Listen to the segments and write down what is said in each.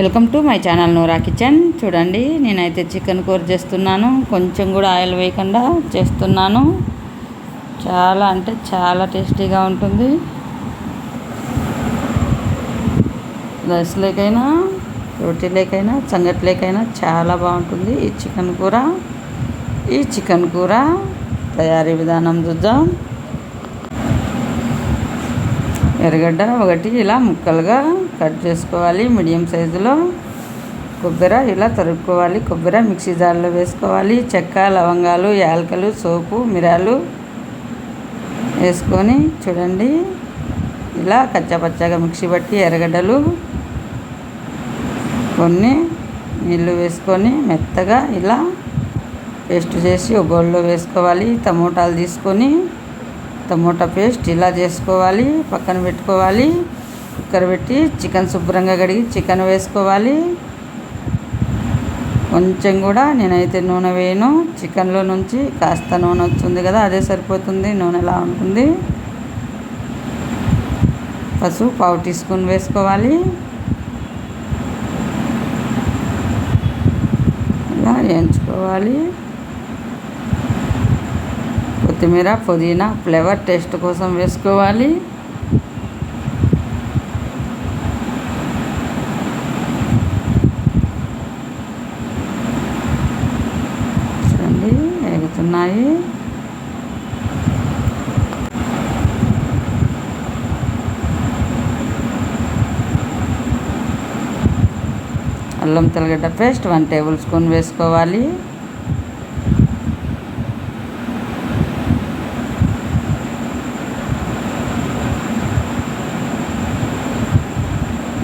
Welcome to my channel Nora kitchen. చూడండి నేనైతే chicken కూర చేస్తున్నాను. కొంచెం కూడా ఆయిల్ వేయకుండా చేస్తున్నాను. చాలా అంటే చాలా టేస్టీగా ఉంటుంది. రైస్ లేకైనా రోటీ లేకైనా సంగటి లేకైనా చాలా బాగుంటుంది ఈ చికెన్ కూర. ఈ చికెన్ కూర తయారీ విధానం చూద్దాం. ఎర్రగడ్డ ఒకటి ఇలా ముక్కలుగా కట్ చేసుకోవాలి. మీడియం సైజులో కొబ్బరి ఇలా తరుక్కోవాలి. కొబ్బరి మిక్సీ జార్లో వేసుకోవాలి. చెక్క లవంగాలు యాలకలు సోపు మిరాలు వేసుకొని చూడండి. ఇలా కచ్చపచ్చగా మిక్సీ పట్టి ఎర్రగడ్డలు కొన్ని నీళ్ళు వేసుకొని మెత్తగా ఇలా పేస్ట్ చేసి ఒక బౌల్లో వేసుకోవాలి. టమోటాలు తీసుకొని టమోటా పేస్ట్ ఇలా చేసుకోవాలి పక్కన పెట్టుకోవాలి కుక్కర్ పెట్టి చికెన్ శుభ్రంగా కడిగి చికెన్ వేసుకోవాలి. కొంచెం కూడా నేనైతే నూనె వేయను. చికెన్లో నుంచి కాస్త నూనె వస్తుంది కదా అదే సరిపోతుంది. నూనె ఎలా ఉంటుంది? పసుపు పావు టీ స్పూన్ వేసుకోవాలి. ఇలా వేయించుకోవాలి. కొత్తిమీర పుదీనా ఫ్లేవర్ టేస్ట్ కోసం వేసుకోవాలి. చూడండి ఎగుతున్నాయి అల్లం తెల్లగడ్డ పేస్ట్ వన్ టేబుల్ స్పూన్ వేసుకోవాలి.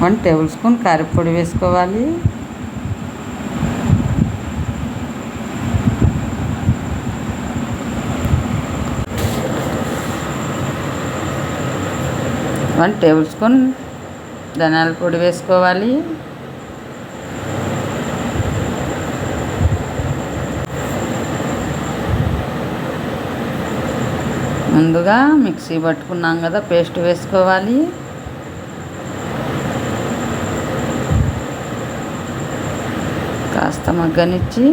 వన్ టేబుల్ స్పూన్ కారపొడి వేసుకోవాలి. వన్ టేబుల్ స్పూన్ ధనాల పొడి వేసుకోవాలి. ముందుగా మిక్సీ పట్టుకున్నాం కదా పేస్ట్ వేసుకోవాలి. కాస్త మగ్గనిచ్చి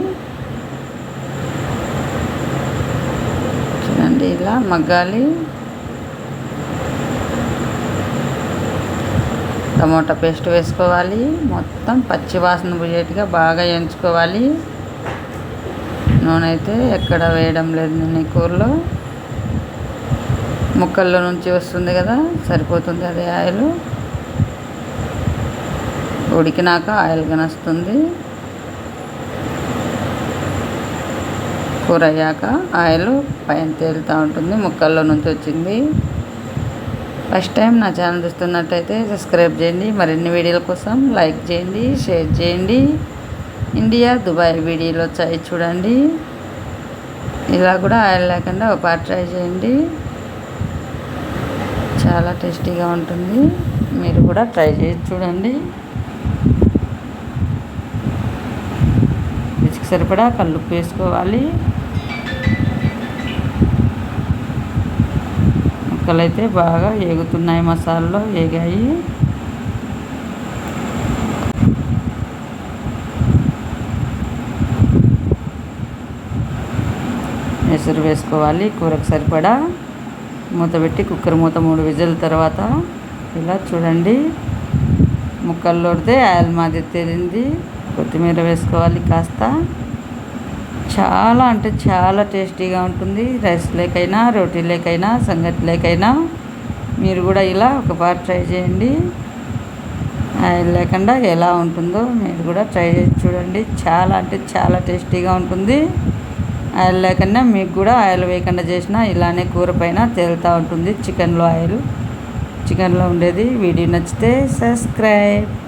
చూడండి ఇలా మగ్గాలి. టమోటా పేస్ట్ వేసుకోవాలి. మొత్తం పచ్చి వాసన పోయేట్టుగా బాగా ఎంచుకోవాలి. నూనె అయితే ఎక్కడ వేయడం లేదు నేను ఈ కూరలో. ముక్కల్లో నుంచి వస్తుంది కదా సరిపోతుంది అదే ఆయిల్. ఉడికినాక ఆయిల్ కనొస్తుంది కూర అయ్యాక ఆయిల్ పైన తేలుతూ ఉంటుంది. ముక్కల్లో నుంచి వచ్చింది. ఫస్ట్ టైం నా ఛానల్ చూస్తున్నట్టయితే సబ్స్క్రైబ్ చేయండి. మరిన్ని వీడియోల కోసం లైక్ చేయండి షేర్ చేయండి. ఇండియా దుబాయ్ వీడియోలు వచ్చాయి చూడండి. ఇలా కూడా ఆయిల్ లేకుండా ఒక పార్ట్ ట్రై చేయండి. చాలా టేస్టీగా ఉంటుంది. మీరు కూడా ట్రై చేసి చూడండి. సరిపడా కల్లుప్పు వేసుకోవాలి. ముక్కలైతే బాగా ఏగుతున్నాయి మసాలాలో ఏగాయి. ఎసురు వేసుకోవాలి కూరకు సరిపడా. మూత పెట్టి కుక్కర్ మూత మూడు విజల తర్వాత ఇలా చూడండి. ముక్కల్లోడితే ఆయిల్ మాది తేలింది కొత్తిమీర వేసుకోవాలి కాస్త. చాలా అంటే చాలా టేస్టీగా ఉంటుంది. రైస్ లేకైనా రోటీ లేకైనా సంగటి లేకైనా మీరు కూడా ఇలా ఒకసారి ట్రై చేయండి. ఆయిల్ లేకుండా ఎలా ఉంటుందో మీరు కూడా ట్రై చేసి చూడండి. చాలా అంటే చాలా టేస్టీగా ఉంటుంది. ఆయిల్ లేకుండా మీకు కూడా ఆయిల్ వేయకుండా చేసినా ఇలానే కూర పైన తేలుతూ ఉంటుంది చికెన్లో ఆయిల్. చికెన్లో ఉండేది. వీడియో నచ్చితే సబ్స్క్రైబ్.